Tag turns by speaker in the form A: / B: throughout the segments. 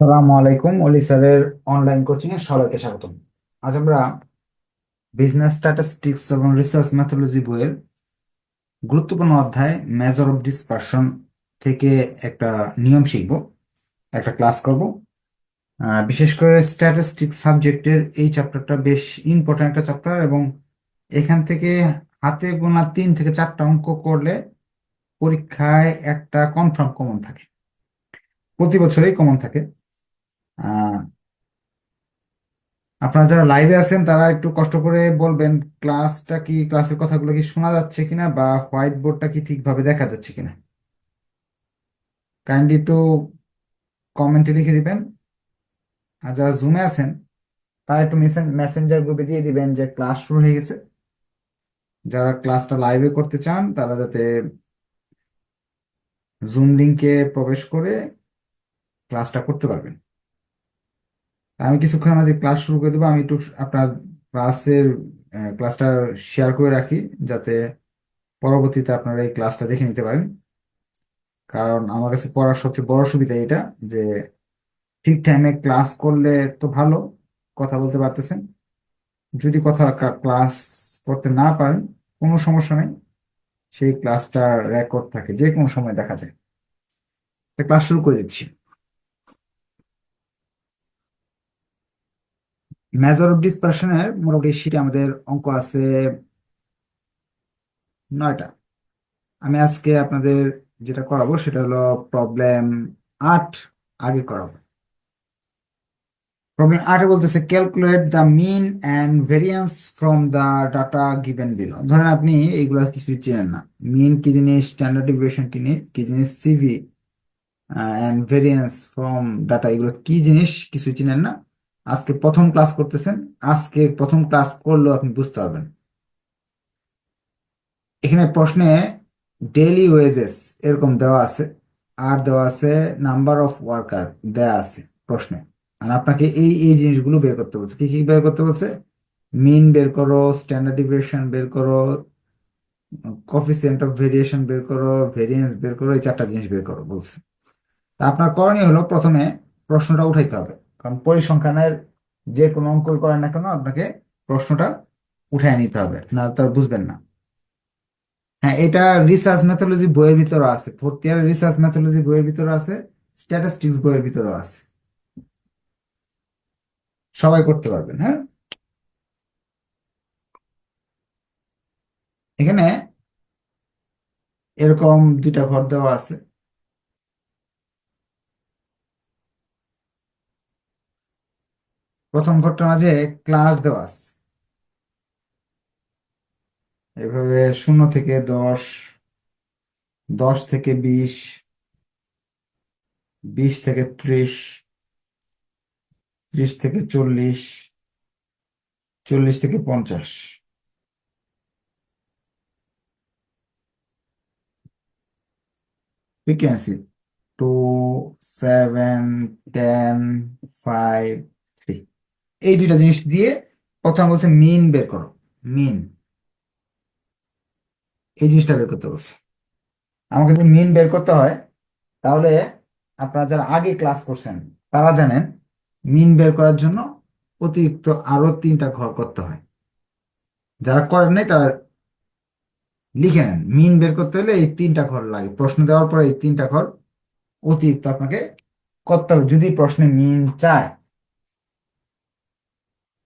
A: সালামু আলাইকুম, অলি স্যারের অনলাইন কোচিং এ সবাইকে স্বাগতম। আজ আমরা বিজনেস স্ট্যাটিস্টিক্স এবং রিসার্চ মেথোলজি বইয়ের গুরুত্বপূর্ণ অধ্যায় মেজর অফ ডিসপারশন থেকে একটা নিয়ম শিখব, একটা ক্লাস করব। বিশেষ করে স্ট্যাটিস্টিক্স সাবজেক্টের এই চ্যাপ্টারটা বেশ ইম্পর্ট্যান্ট একটা চ্যাপ্টার এবং এখান থেকে হাতে গোনা তিন থেকে চারটা অঙ্ক করলে পরীক্ষায় একটা কনফার্ম কমন থাকে। প্রতি বছরই কমন থাকে। আপনারা যারা লাইভে আছেন, তারা একটু কষ্ট করে বলবেন ক্লাসটা কি ক্লাসের কথাগুলো কি শোনা যাচ্ছে কিনা বা হোয়াইট বোর্ডটা কি ঠিকভাবে দেখা যাচ্ছে কিনা? কাইন্ডলি একটু কমেন্টে লিখে দিবেন। আর যারা জুমে আছেন, তারা একটু মেসেঞ্জার গ্রুপে দিয়ে দিবেন যে ক্লাস শুরু হয়ে গেছে। যারা ক্লাসটা লাইভে করতে চান, তারা যাতে জুম লিংকে প্রবেশ করে ক্লাসটা করতে পারবেন। আমি কিছুক্ষণ মাঝে ক্লাস শুরু করে দেবো। আমি একটু আপনার ক্লাসের ক্লাসটা শেয়ার করে রাখি, যাতে পরবর্তীতে আপনারা এই ক্লাসটা দেখে নিতে পারেন। কারণ আমার কাছে পড়ার সবচেয়ে বড় সুবিধা এটা, যে ঠিক টাইমে ক্লাস করলে তো ভালো, কথা বলতে পারতেছেন। যদি কথা ক্লাস করতে না পারেন, কোনো সমস্যা নেই। সেই ক্লাসটার রেকর্ড থাকে যে কোনো সময় দেখা যায়। ক্লাস শুরু করে দিচ্ছি। মেজর অফ ডিসপারশনের মোটামুটি শীটে আমাদের অঙ্ক আছে নয়টা। আমি আজকে আপনাদের যেটা করাবো সেটা হলো প্রবলেম আট আগে করাবো। প্রবলেম আটে বলতেছে calculate the mean and variance from the data given below ধরেন আপনি এইগুলো কিছু চেনেন না। মিন কি জিনিস স্ট্যান্ডার্ড ডিভিয়েশন কি জিনিস CV and variance from data এগুলো কি জিনিস কিছু চিনেন না। আজকে প্রথম ক্লাস করতেছেন, আজকে প্রথম ক্লাস করলেও আপনি বুঝতে পারবেন। এখানে প্রশ্নে ডেইলি ওয়েজেস এরকম দেওয়া আছে, আর দেওয়া আছে নাম্বার অফ ওয়ার্কার দেওয়া আছে প্রশ্নে। আর আপনাকে এই এই জিনিসগুলো বের করতে বলছে। কি কি বের করতে বলছে? মিন বের করো স্ট্যান্ডার্ড ডিভিয়েশন বের করো কোফিসিয়েন্ট অফ ভেরিয়েশন বের করো ভেরিয়েন্স বের করো, এই চারটা জিনিস বের করো বলছে। আপনার করণীয় হলো প্রথমে প্রশ্নটা উঠাইতে হবে, কারণ পরিসংখ্যানের যে কোনো অঙ্ক করেন না কেন আপনাকে প্রশ্নটা উঠায় নিতে হবে না তার বুঝবেন না। হ্যাঁ এটা রিসার্চ মেথোলজি বইয়ের ভিতরে আছে ফোর্থ ইয়ার রিসার্চ মেথোলজি বইয়ের ভিতরে আছে স্ট্যাটিস্টিক্স বইয়ের ভিতরে আছে। সবাই করতে পারবেন হ্যাঁ? এখানে এরকম দুইটা ঘর দেওয়া আছে। প্রথম ঘরটার মাঝে ক্লাস দেওয়া আছে। এভাবে শূন্য থেকে দশ দশ থেকে বিশ বিশ থেকে ত্রিশ ত্রিশ থেকে চল্লিশ চল্লিশ থেকে পঞ্চাশ। Frequency two seven ten five এই দুইটা জিনিস দিয়ে প্রথম বলছে মিন বের করো। মিন এই জিনিসটা বের করতে বলছে। আমাকে যদি মিন বের করতে হয়, তাহলে আপনারা যারা আগে ক্লাস করছেন, তারা জানেন মিন বের করার জন্য অতিরিক্ত আরও তিনটা ঘর করতে হয়। যারা করেন নাই, তারা লিখে নেন। মিন বের করতে হলে এই তিনটা ঘর লাগে। প্রশ্ন দেওয়ার পরে এই তিনটা ঘর অতিরিক্ত আপনাকে করতে হবে। যদি প্রশ্নে মিন চায়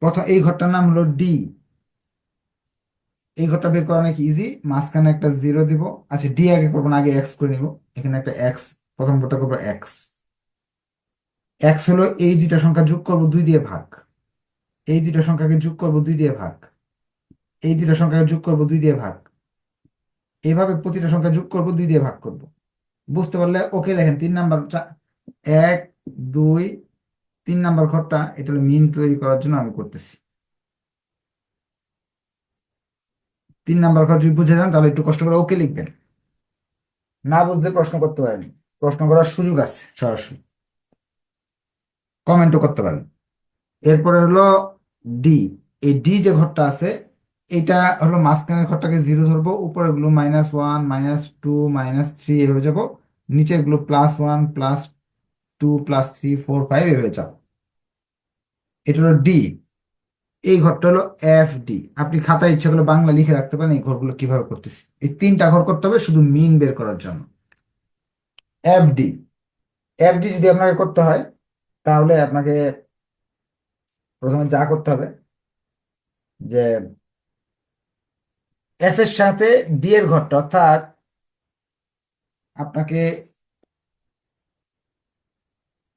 A: প্রথম, এই ঘরটার নাম হলো ডি এই ঘরটা বের করা নাকি ইজি মাঝখানে একটা জিরো দিব। আচ্ছা ডি আগে করব না, আগে এক্স করে নিব। এখানে একটা এক্স প্রথম ঘরটা করব এক্স এক্স হলো এই দুইটা সংখ্যা যোগ করব দুই দিয়ে ভাগ। এই দুইটা সংখ্যাকে যোগ করব দুই দিয়ে ভাগ। এই দুইটা সংখ্যাকে যোগ করব দুই দিয়ে ভাগ। এইভাবে প্রতিটা সংখ্যা যোগ করব, দুই দিয়ে ভাগ করব। বুঝতে পারলে? ওকে দেখেন, তিন নাম্বার এক, দুই তিন নাম্বার ঘরটা, এটা হলো মিন তৈরি করার জন্য আমি করতেছি। তিন নাম্বার ঘর যদি বুঝে যান, তাহলে একটু কষ্ট করে ওকে লিখবেন। না বুঝলে প্রশ্ন করতে পারেন। প্রশ্ন করার সুযোগ আছে সরাসরি। কমেন্টও করতে পারেন। এরপরে হলো ডি এই ডি যে ঘরটা আছে, এটা হলো মাঝখানের ঘরটাকে জিরো ধরবো উপরে গুলো minus one minus two minus three এভাবে যাব। নিচেরগুলো plus one plus two plus three four five এভাবে যাও। এটা হলো ডি এই ঘরটা হলো এফ ডি আপনি খাতায় ইচ্ছা করলে বাংলা লিখে রাখতে পারেন এই ঘরগুলো কীভাবে করতেছি। এই তিনটা ঘর করতে হবে, শুধু মিন বের করার জন্য। এফ ডি এফ ডি যদি আপনাকে করতে হয়, তাহলে আপনাকে প্রথমে যা করতে হবে, যে এফ এর সাথে ডি এর ঘরটা, অর্থাৎ আপনাকে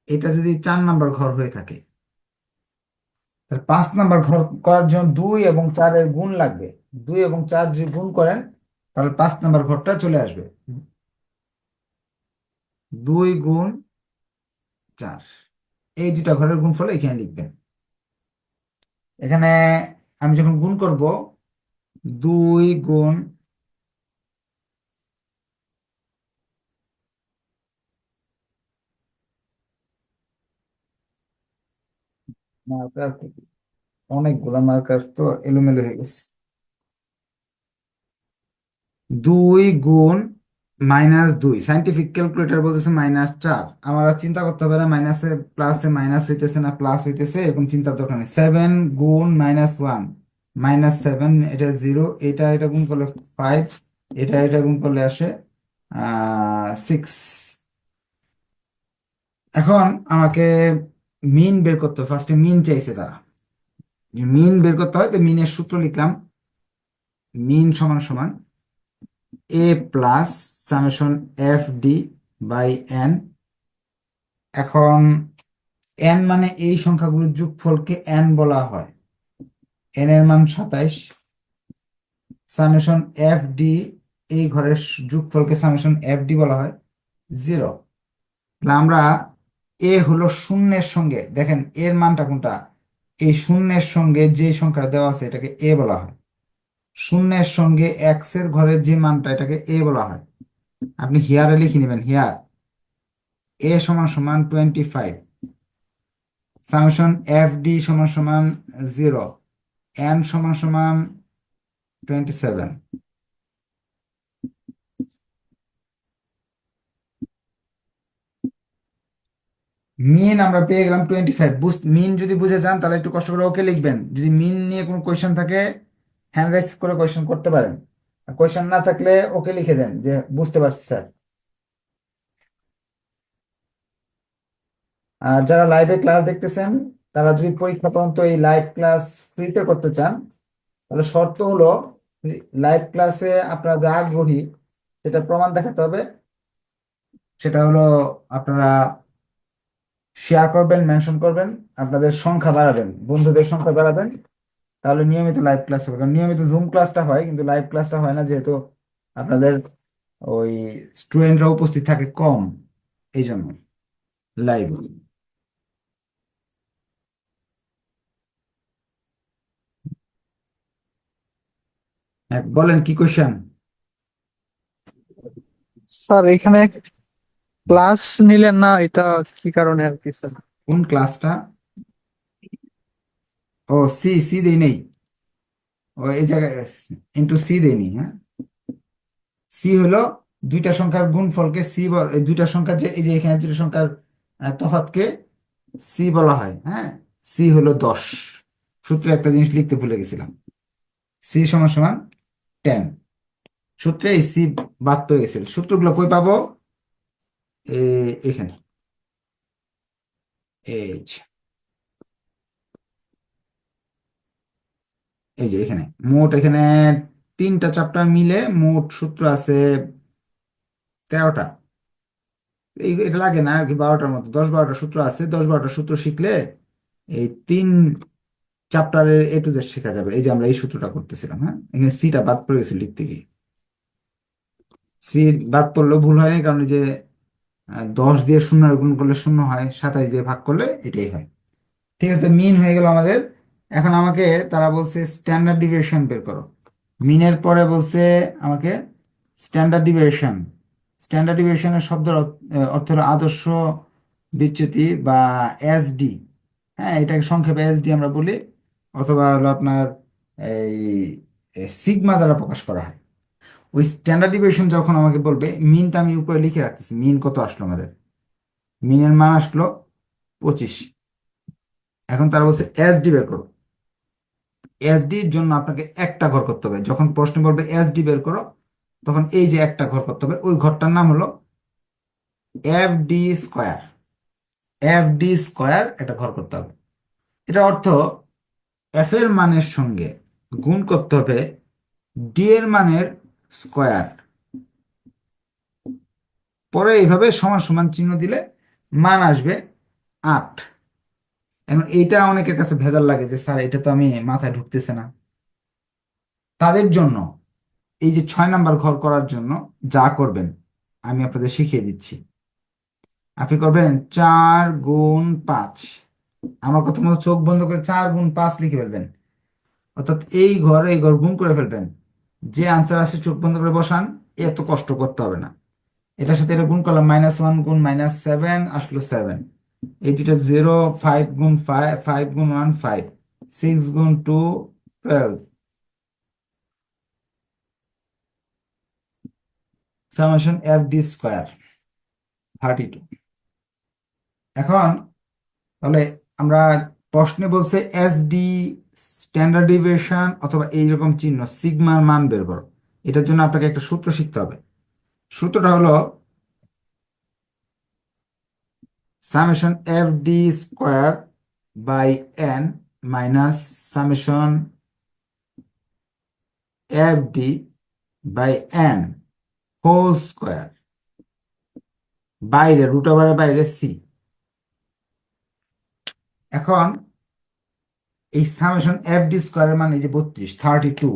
A: এটা যদি চার নাম্বার ঘর হয়ে থাকে, তাহলে পাঁচ নাম্বার ঘর করার জন্য দুই এবং চারের গুণ লাগবে। দুই এবং চার যদি গুণ করেন, তাহলে পাঁচ নাম্বার ঘরটা চলে আসবে। দুই গুণ চার। এই দুটা ঘরের গুণফল এখানে লিখবেন। এখানে আমি যখন গুণ করব, দুই গুণ মার্কার অনেকগুলো মার্কার তো এলোমেলো হয়ে গেছে। দুই গুণ মাইনাস দুই। সাইন্টিফিক ক্যালকুলেটর বলতেছে মাইনাস চার। আমার আর চিন্তা করতে হবে না, মাইনাসে প্লাসে মাইনাস হইতেছে না প্লাস হইতেছে, এরকম চিন্তার দরকার নেই। সেভেন গুণ মাইনাস ওয়ান মাইনাস সেভেন এটা জিরো এটা এটা গুণ করলে ফাইভ এটা এটা গুণ করলে আসে সিক্স এখন আমাকে মিন বের করতে হবে ফার্স্টে মিন চাইছে তারা। মিন বের করতে হয়, তো মিনের সূত্র লিখলাম। মিন সমান সমান A plus summation F D by N এখন এন মানে এই সংখ্যাগুলোর যোগফলকে এন বলা হয়। এন এর মান সাতাইশ। সামেশন এফ ডি এই ঘরের যোগফলকে সামেশন এফ ডি বলা হয়। জিরো আমরা এ হলো শূন্যের সঙ্গে। দেখেন, এর মানটা কোনটা? এই শূন্যের সঙ্গে যে সংখ্যা দেওয়া আছে, এটাকে এ বলা হয়। শূন্যের সঙ্গে এক্সের ঘরের যে মানটা, এটাকে এ বলা হয়। আপনি হিয়ারে লিখে নেবেন হিয়ার এ সমান সমান twenty five summation F D সমান সমান জিরো এন সমান সমান টোয়েন্টি সেভেন মিন আমরা পেয়ে গেলাম টোয়েন্টি ফাইভ বুঝ মিন যদি বুঝে যান, তাহলে একটু কষ্ট করে ওকে লিখবেন। যদি মিন নিয়ে কোনো কোয়েশ্চেন থাকে হ্যান্ড রাইজ করে কোয়েশ্চেন করতে পারেন। কোয়েশ্চেন না থাকলে ওকে লিখে দেন, যে বুঝতে পারছি স্যার। আর যারা লাইভে ক্লাস দেখতেছেন, তারা যদি পরীক্ষা পর্যন্ত এই লাইভ ক্লাস ফ্রিতে করতে চান, তাহলে শর্ত হলো লাইভ ক্লাসে আপনারা যা আগ্রহী, সেটা প্রমাণ দেখাতে হবে। সেটা হলো আপনারা শেয়ার করবেন মেনশন করবেন, আপনাদের সংখ্যা বাড়াবেন, বন্ধুদের সংখ্যা বাড়াবেন। তাহলে নিয়মিত লাইভ ক্লাস হবে, কারণ নিয়মিত জুম ক্লাসটা হয়, কিন্তু লাইভ ক্লাসটা হয় না, যেহেতু আপনাদের ওই স্টুডেন্টরা উপস্থিত থাকে কম এই জন্য লাইভ বলেন কি কোশ্চেন
B: স্যার, এখানে ক্লাস নিলেন না এটা কি কারণে আর কি স্যার?
A: কোন ক্লাসটা? ও সি সি দেই নেই। ও এই জায়গায় ইন্টু সি দেয়নি হ্যাঁ? সি হলো দুইটা সংখ্যার গুণফলকে সি দুইটা সংখ্যার যে এই যে এখানে দুইটা সংখ্যার আহ, তফাৎকে সি বলা হয় হ্যাঁ? সি হলো দশ। সূত্রে একটা জিনিস লিখতে ভুলে গেছিলাম। সি সমান সমান টেন। সূত্রে এই সি বাদ পড়ে গেছিল। সূত্রগুলো কই পাবো? এখানে। এই যে। এই যে এখানে। মোট এখানে তিনটা চ্যাপ্টার মিলে মোট সূত্র আছে তেরোটা। এই, এটা লাগে না আর কি বারোটার মতো। দশ বারোটা সূত্র আছে, দশ বারোটা সূত্র শিখলে এই তিন চ্যাপ্টারের এ টু জেড শেখা যাবে। এই যে আমরা এই সূত্রটা করতেছিলাম হ্যাঁ? এখানে সিটা বাদ পড়ে গেছে লিখতে গিয়ে। সি বাদ পড়লেও ভুল হয়নি, কারণ যে দশ দিয়ে শূন্য গুণ করলে শূন্য হয়, সাতাশ দিয়ে ভাগ করলে এটাই হয়। ঠিক আছে মিন হয়ে গেল আমাদের। এখন আমাকে তারা বলছে স্ট্যান্ডার্ড ডিভিয়েশন বের করো। মিনের পরে বলছে আমাকে স্ট্যান্ডার্ড ডিভিয়েশন স্ট্যান্ডার্ড ডিভিয়েশনের শব্দের অর্থ হলো আদর্শ বিচ্যুতি বা এসডি হ্যাঁ এটাকে সংক্ষেপে এসডি আমরা বলি, অথবা হলো আপনার এই সিগমা দ্বারা প্রকাশ করা হয়। ওই স্ট্যান্ডার্ড ডিভিয়েশন যখন আমাকে বলবে মিনটা আমি উপরে লিখে রাখতেছি। মিন কত আসলো আমাদের? মিনের মান আসলো পঁচিশ। এখন তারা বলছে এসডি বের করো। এসডির জন্য আপনাকে একটা ঘর করতে হবে। যখন প্রশ্ন বলবে এসডি বের করো, তখন এই যে একটা ঘর করতে হবে, ওই ঘরটার নাম হলো F D square F D square একটা ঘর করতে হবে। এটা অর্থ এফ এর মানের সঙ্গে গুণ করতে হবে ডি এর মানের স্কোয়ার। পরে এইভাবে সমান সমান চিহ্ন দিলে মান আসবে আট। এখন এইটা অনেকের কাছে ভেজাল লাগে যে, স্যার, এটা তো আমি মাথায় ঢুকতেছে না। তাদের জন্য এই যে ছয় নাম্বার ঘর করার জন্য যা করবেন, আমি আপনাদের শিখিয়ে দিচ্ছি। আপনি করবেন চার গুণ পাঁচ। আমার কথা মতো চোখ বন্ধ করে চার গুণ পাঁচ লিখে ফেলবেন। অর্থাৎ এই ঘর এই ঘর গুণ করে ফেলবেন। যে আনসার আসে চোখ বন্ধ করে বসান এত কষ্ট করতে হবে না। এটার সাথে এটা গুণ করলাম মাইনাস ওয়ান গুণ মাইনাস সেভেন আসলো সেভেন এই দুটো জিরো ফাইভ গুণ ফাইভ গুণ ওয়ান ফাইভ সিক্স গুণ two twelve summation F D square thirty two এখন, তাহলে আমরা প্রশ্নে বলছে এস ডি স্ট্যান্ডার্ড ডিভিয়েশন অথবা এইরকম চিহ্ন, সিগমার মান বের করো। এটার জন্য আপনাকে একটা সূত্র শিখতে হবে। সূত্রটা হলো summation F D square by N minus summation F D by N whole square বাইরে রুট ওভারের বাইরে সি এখন এই সামেশন এফ ডি স্কোয়ারের মানে এই যে বত্রিশ থার্টি টু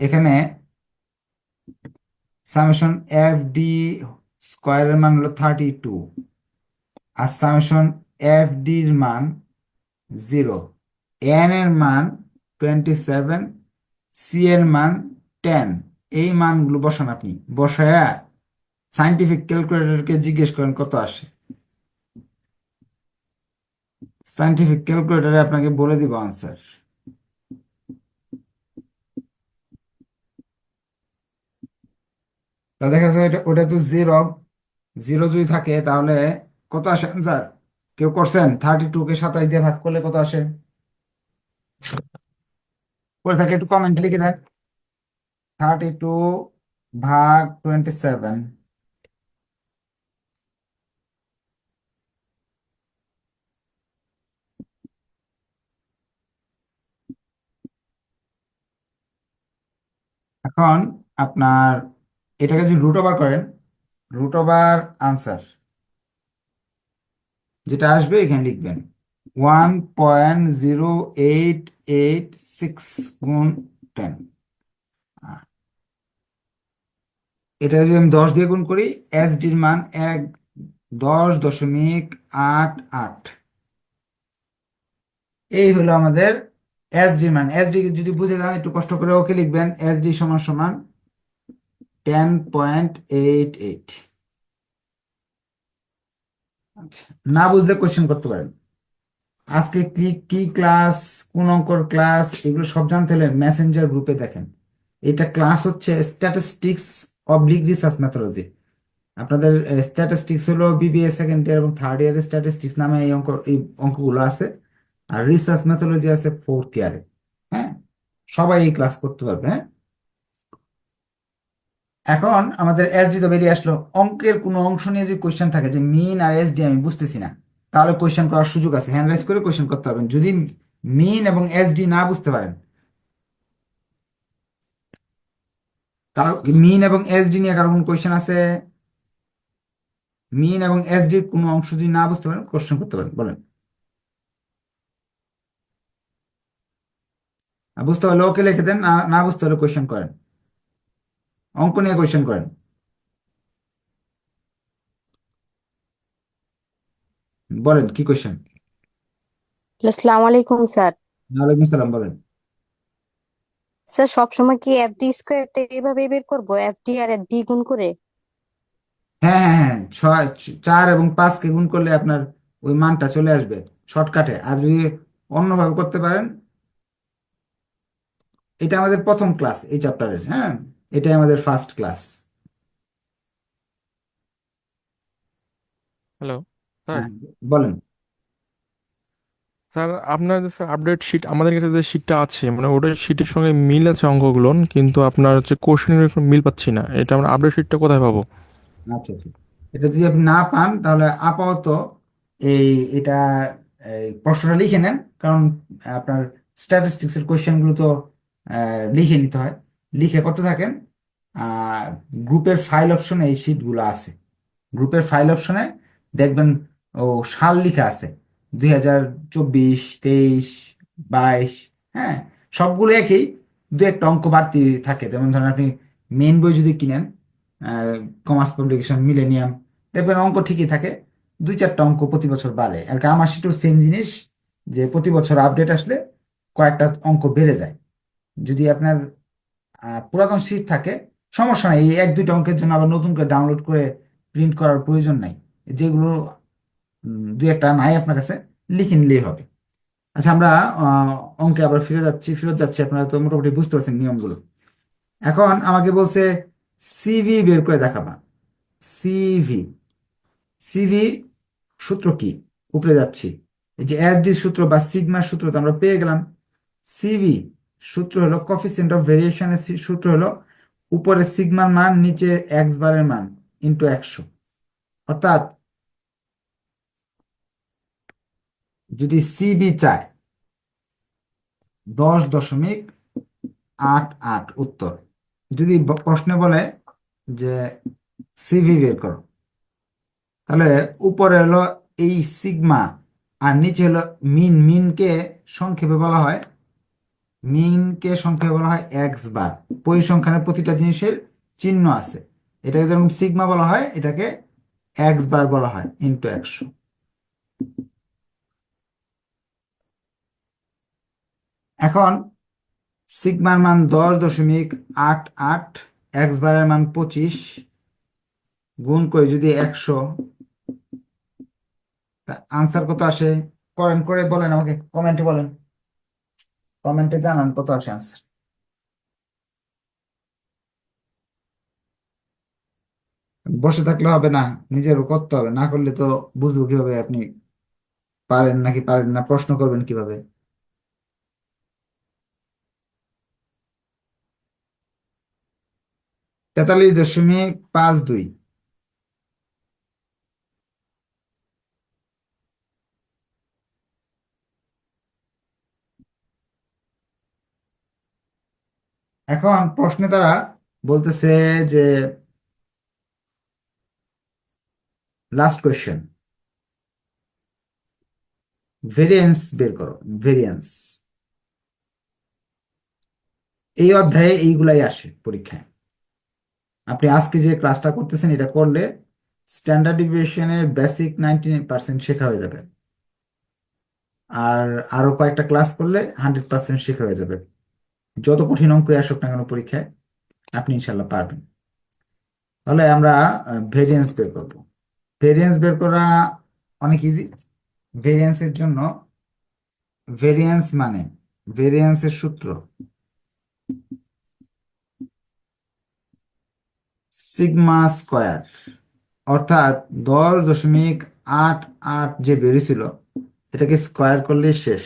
A: এখানে সামেশন এফ ডি স্কোয়ারের মান হলো থার্টি টু আর সামেশন এফ ডির মান জিরো এন এর মান টোয়েন্টি সেভেন সি এর মান টেন এই মানগুলো বসান আপনি। বসায়া সাইন্টিফিক ক্যালকুলেটরকে জিজ্ঞেস করেন কত আসে? সাইন্টিফিক ক্যালকুলেটরে আপনাকে বলে দিব আনসার তা দেখা যাচ্ছে ওটা ওটা তো জিরো জিরো যদি থাকে তাহলে কত আসে আনসার কেউ করছেন? থার্টি টু কে সাতাশ দিয়ে ভাগ করলে কত আসে? করে থাকে একটু কমেন্ট লিখে দেন। থার্টি টু ভাগ টোয়েন্টি সেভেন এখন আপনার এটাকে যদি রুট ওভার করেন রুট ওভার আনসার যেটা আসবে এখানে লিখবেন one point zero eight eight six গুণ টেন এটা যদি আমি দশ দিয়ে গুণ করি এস ডির মান এক, দশ দশমিক আট আট। এই হলো আমাদের এস ডি মান এস ডি যদি বুঝে যান, একটু কষ্ট করে ওকে লিখবেন এস ডি সমান সমান টেন পয়েন্ট এইট এইট আচ্ছা না বুঝলে কোশ্চেন করতে পারেন। আজকে কি কি ক্লাস কোন অঙ্কর ক্লাস এগুলো সব জানতে হলে মেসেঞ্জার গ্রুপে দেখেন। এটা ক্লাস হচ্ছে স্ট্যাটিস্টিক্স অবলিক রিসার্চ মেথোলজি আপনাদের স্ট্যাটিস্টিক্স হলো বিবিএ সেকেন্ড ইয়ার এবং থার্ড ইয়ারের স্ট্যাটিস্টিক্স নামে এই অঙ্ক, এই অঙ্কগুলো আছে। আর রিসার্চ মেথোলজি আছে ফোর্থ ইয়ারে হ্যাঁ? সবাই এই ক্লাস করতে পারবে হ্যাঁ? এখন আমাদের এসডি তো বেরিয়ে আসলো, অঙ্কের কোনো অংশ নিয়ে যদি কোয়েশ্চেন থাকে, যে মিন আর এসডি আমি বুঝতেছি না, তাহলে কোয়েশ্চেন করার সুযোগ আছে। হ্যান্ড রাইজ করে কোয়েশ্চেন করতে পারবেন। যদি মিন এবং এসডি না বুঝতে পারেন, কারও মিন এবং এসডি নিয়ে কারও কোনো কোয়েশ্চেন আছে? মিন এবং এসডির কোনো অংশ যদি না বুঝতে পারেন কোয়েশ্চেন করতে পারেন, বলেন। বুঝতে পারলে ওকে লিখে দেন না না বুঝতে পারলে কোয়েশ্চেন করেন। অঙ্ক নিয়ে কোয়েশ্চেন করেন। বলেন কি কোয়েশ্চেন
C: আসসালামু আলাইকুম স্যার।
A: ওয়ালাইকুম সালাম বলেন।
C: স্যার সবসময় কি এফডি স্কোয়ারটা এইভাবে বের করব? এফডি আর ডি গুণ করে?
A: হ্যাঁ হ্যাঁ হ্যাঁ ছয় চার এবং পাঁচকে গুণ করলে আপনার ওই মানটা চলে আসবে শর্টকাটে। আর যদি অন্যভাবে করতে পারেন এটা আমাদের প্রথম ক্লাস এই চ্যাপ্টারের হ্যাঁ? এটাই আমাদের ফার্স্ট ক্লাস
D: হ্যালো স্যার
A: বলেন।
D: স্যার আপনার যে আপডেট শিট আমাদের কাছে যে শিটটা আছে মানে ওটার শিটের সঙ্গে মিল আছে অঙ্কগুলো কিন্তু আপনার হচ্ছে কোশ্চেনের মিল পাচ্ছি না। এটা আমরা আপডেট শিটটা কোথায় পাবো?
A: আচ্ছা আচ্ছা। এটা যদি আপনি না পান তাহলে আপাতত এই এটা এই প্রশ্নটা লিখে নেন কারণ আপনার স্ট্যাটিস্টিক্স এর কোশ্চেনগুলো তো লিখে নিতে হয়। লিখে করতে থাকেন গ্রুপের ফাইল অপশনে এই শিটগুলো আছে। গ্রুপের ফাইল অপশনে দেখবেন, ও, সাল লিখা আছে। দুই হাজার চব্বিশ, তেইশ, বাইশ হ্যাঁ? সবগুলো একই, দু একটা অঙ্ক বাড়তি থাকে। যেমন ধরেন আপনি মেন বই যদি কিনেন কমার্স পাবলিকেশন মিলেনিয়াম দেখবেন অঙ্ক ঠিকই থাকে। দুই চারটা অঙ্ক প্রতি বছর বাড়ে। আর কি আমার সেটাও সেম জিনিস, যে প্রতি বছর আপডেট আসলে কয়েকটা অঙ্ক বেড়ে যায়। যদি আপনার পুরাতন সিট থাকে, সমস্যা নাই, এই এক, দুইটা অঙ্কের জন্য আবার নতুন করে ডাউনলোড করে প্রিন্ট করার প্রয়োজন নাই। যেগুলো দু একটা নাই আপনার কাছে, লিখে নিলেই হবে। আচ্ছা আমরা অঙ্কে আবার ফিরে যাচ্ছি, ফিরত যাচ্ছি, আপনারা তো মোটামুটি বুঝতে পারছেন নিয়মগুলো। এখন আমাকে বলছে সিভি বের করে দেখাবা। সিভি সিভি সূত্র কি? উপরে যাচ্ছি। এই যে এসডি সূত্র বা সিগমার সূত্র তো আমরা পেয়ে গেলাম। সিভি সূত্র হলো কফিসিয়েন্ট অফ ভেরিয়েশনের সূত্র হলো উপরে সিগমার মান, নিচে এক্স বারের মান ইন্টু একশো। অর্থাৎ যদি সিবি চায়, দশ দশমিক আট আট উত্তর। যদি প্রশ্নে বলে যে সিভি বের করো, তাহলে উপরে হলো এই সিগমা আর নিচে হলো মিন। মিনকে সংক্ষেপে বলা হয় মিনকে সংক্ষেপে বলা হয় এক্স বার। পরিসংখ্যানের প্রতিটা জিনিসের চিহ্ন আছে। এটাকে যেরকম সিগমা বলা হয়, এটাকে এক্স বার বলা হয় ইন্টু একশো। এখন সিগমার মান দশ দশমিক আট আট এক্স বারের মান পঁচিশ গুণ করে যদি একশো আনসার কত আসে? করেন করে বলেন আমাকে, কমেন্টে বলেন। কমেন্টে জানান কত আসে আনসার বসে থাকলে হবে না নিজেরও করতে হবে, না করলে তো বুঝব কীভাবে আপনি পারেন নাকি পারেন না, প্রশ্ন করবেন কীভাবে? তেতাল্লিশ দশমিক পাঁচ দুই। এখন প্রশ্নে তারা বলতেছে যে লাস্ট কোয়েশ্চেন ভেরিয়েন্স বের করো ভেরিয়েন্স এই অধ্যায়ে এইগুলাই আসে পরীক্ষায়। আপনি আজকে যে ক্লাসটা করতেছেন, এটা করলে স্ট্যান্ডার্ড ডিভিয়েশনের বেসিক নাইনটি পার্সেন্ট শেখা হয়ে যাবে। আর আরও কয়েকটা ক্লাস করলে হান্ড্রেড পার্সেন্ট শেখা হয়ে যাবে। যত কঠিন অঙ্ক আসুক না কেন পরীক্ষায়, আপনি ইনশাল্লাহ পারবেন। তাহলে আমরা ভেরিয়েন্স বের করব। ভেরিয়েন্স বের করা অনেক ইজি ভেরিয়েন্সের জন্য ভেরিয়েন্স মানে ভেরিয়েন্সের সূত্র সিগমা স্কোয়ার অর্থাৎ দশ দশমিক আট আট যে বেরিয়েছিল, এটাকে স্কোয়ার করলে শেষ।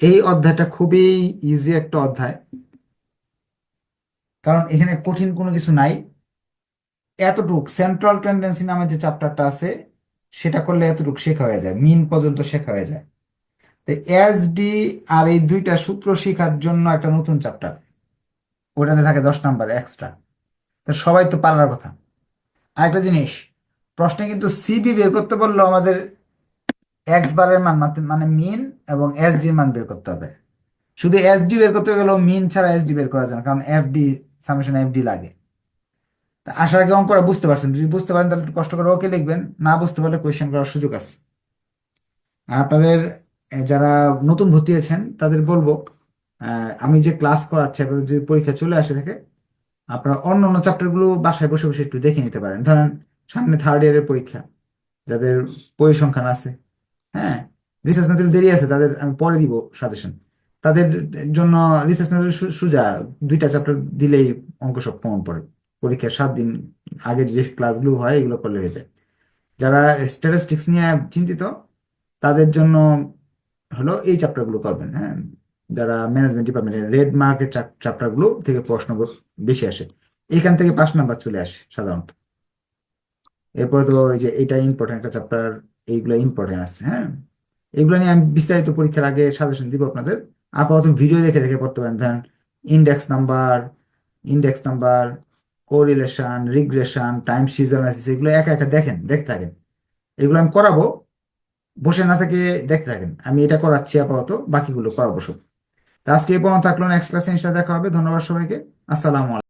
A: এই অধ্যায়টা খুবই ইজি একটা অধ্যায়। কারণ এখানে কঠিন কোনো কিছু নাই। এতটুক সেন্ট্রাল টেন্ডেন্সি নামে যে চ্যাপ্টারটা আছে, সেটা করলে এতটুক শেখা হয়ে যায় মিন পর্যন্ত শেখা হয়ে যায়। তো এস ডি আর এই দুইটা সূত্র শেখার জন্য একটা নতুন চ্যাপ্টার ওটাতে থাকে দশ নাম্বার এক্সট্রা তো সবাই তো পারার কথা। আরেকটা জিনিস, প্রশ্নে কিন্তু সিবি বের করতে বললেও আমাদের এক্স বারের মান মানে মিন এবং এস ডির মান বের করতে হবে। শুধু এস ডি বের করতে গেলেও মিন ছাড়া এস ডি বের করা যায় না, কারণ F D summation F D লাগে। আশা রাখি অঙ্কটা বুঝতে পারছেন। যদি বুঝতে পারেন, তাহলে একটু কষ্ট করে ওকে লিখবেন। না বুঝতে পারলে কোয়েশ্চেন করার সুযোগ আছে। আর আপনাদের যারা নতুন ভর্তি হয়েছেন তাদের বলব আমি যে ক্লাস করাচ্ছি, আপনাদের যদি পরীক্ষা চলে আসে থাকে, আপনারা অন্য অন্য চ্যাপ্টারগুলো বাসায় বসে বসে একটু দেখে নিতে পারেন। ধরেন সামনে থার্ড ইয়ারের পরীক্ষা, যাদের পরিসংখ্যান আছে। হ্যাঁ রিসার্চ মেথড দেরি আছে, তাদের আমি পরে দিব সাজেশন তাদের জন্য রিসার্চ মেথড সুজা, দুইটা চ্যাপ্টার দিলেই অঙ্ক সব কমন পড়ে। পরীক্ষার সাত দিন আগে যে ক্লাসগুলো হয়, এগুলো করলে হয়ে যায়। যারা স্ট্যাটিস্টিক্স নিয়ে চিন্তিত, তাদের জন্য হলো এই চ্যাপ্টারগুলো করবেন হ্যাঁ। যারা ম্যানেজমেন্ট ডিপার্টমেন্টের রেড মার্কেট চ্যাপ্টারগুলো থেকে প্রশ্ন বেশি আসে, এখান থেকে পাঁচ নাম্বার চলে আসে সাধারণত। এরপরে তো ওই যে এটা ইম্পর্টেন্ট একটা চ্যাপ্টার এইগুলো ইম্পর্টেন্ট আছে হ্যাঁ? এগুলো নিয়ে আমি বিস্তারিত পরীক্ষার আগে সাজেশন দিব আপনাদের। আপাতত ভিডিও দেখে দেখে পড়তে পারেন। ধরেন index number index number correlation regression time analysis এগুলো একা একা দেখেন, দেখতে থাকেন। এগুলো আমি করাবো, বসে না থেকে দেখতে থাকেন। আমি এটা করাচ্ছি আপাতত, বাকিগুলো করাবো সব। তা আজকে এই পর্যন্ত থাকল নেক্সট ক্লাসে দেখা হবে। ধন্যবাদ সবাইকে। আসসালামু আলাইকুম।